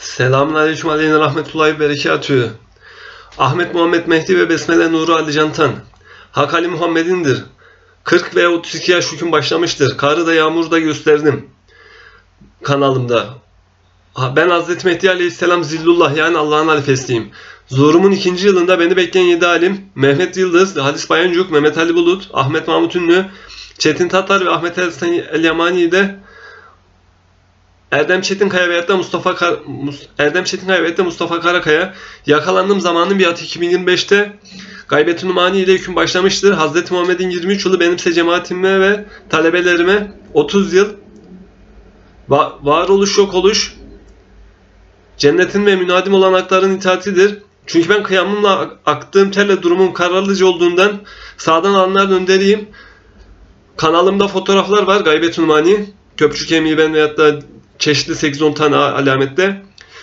Selamun Aleyküm Aleyhine Rahmetullahi Berekatühü. Ahmet Muhammed Mehdi ve Besmele Nuru Ali Cantan. Hak Ali Muhammed'indir. 40 veya 32 yaş hüküm başlamıştır. Karı da yağmur da gösterdim. Kanalımda. Ben Hazreti Mehdi Aleyhisselam Zillullah yani Allah'ın halifesiyim. Zuhurumun ikinci yılında beni bekleyen yedi alim Mehmet Yıldız, Halis Bayancuk, Mehmet Ali Bulut, Ahmet Mahmut Ünlü, Çetin Tatar ve Ahmet El Yamani'yi de Erdem Çetinkaya veyahut da Mustafa Kar Erdem Çetinkaya veyahut da Mustafa Karakaya yakalandığım zamanın bir atı 2025'te Gaybet-i Numani ile hüküm başlamıştır. Hazreti Muhammed'in 23 yılı benimse cemaatime ve talebelerime 30 yıl va- varoluş yok oluş cennetin ve münadim olan hakların itaatidir. Çünkü ben kıyamımla ak- aktığım terle durumum kararlıcı olduğundan sağdan alanların önderiyim. Kanalımda fotoğraflar var Gaybet-i Numani. Köpçü kemiği ben veyahut da çeşitli 8-10 tane alamette.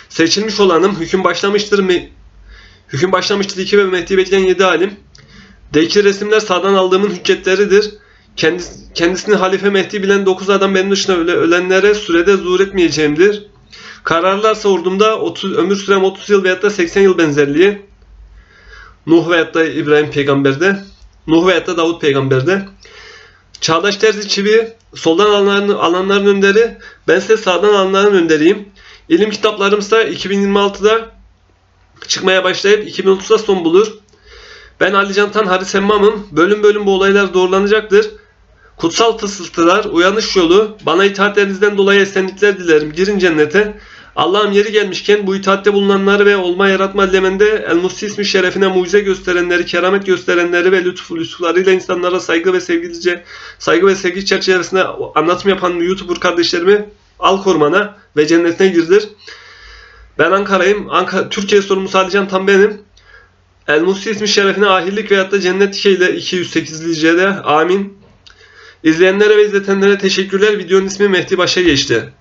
Seçilmiş olanım hüküm başlamıştır mı? Hüküm başlamıştır 2 ve Mehdi bekleyen 7 alim. Deki resimler sağdan aldığımın hüccetleridir. Kendis, kendisini halife Mehdi bilen 9 adam benim dışında öle, ölenlere sürede zuhur etmeyeceğimdir. Kararlarsa ordumda 30, ömür sürem 30 yıl veyahut da 80 yıl benzerliği. Nuh veyahut da İbrahim peygamberde. Nuh veyahut da Davut peygamberde. Çağdaş Terzi Çivi soldan alanların, alanların önderi, ben ise sağdan alanların önderiyim. İlim kitaplarımsa 2026'da çıkmaya başlayıp 2030'da son bulur. Ben Ali Cantan Haris Emmam'ım. Bölüm bölüm bu olaylar doğrulanacaktır. Kutsal fısıltılar, uyanış yolu, bana itaatlerinizden dolayı esenlikler dilerim. Girin cennete. Allah'ım yeri gelmişken bu itaatte bulunanları ve olma yaratma elemende El Musi ismi şerefine mucize gösterenleri, keramet gösterenleri ve lütfu lütuflarıyla insanlara saygı ve sevgilice saygı ve sevgi çerçevesinde anlatım yapan YouTuber kardeşlerimi al korumana ve cennetine girdir. Ben Ankara'yım. Ankara, Türkiye sorumlusu Alican tam benim. El Musi ismi şerefine ahirlik veyahut da cennet ile 208. C'de. Amin. İzleyenlere ve izletenlere teşekkürler. Videonun ismi Mehdi Baş'a geçti.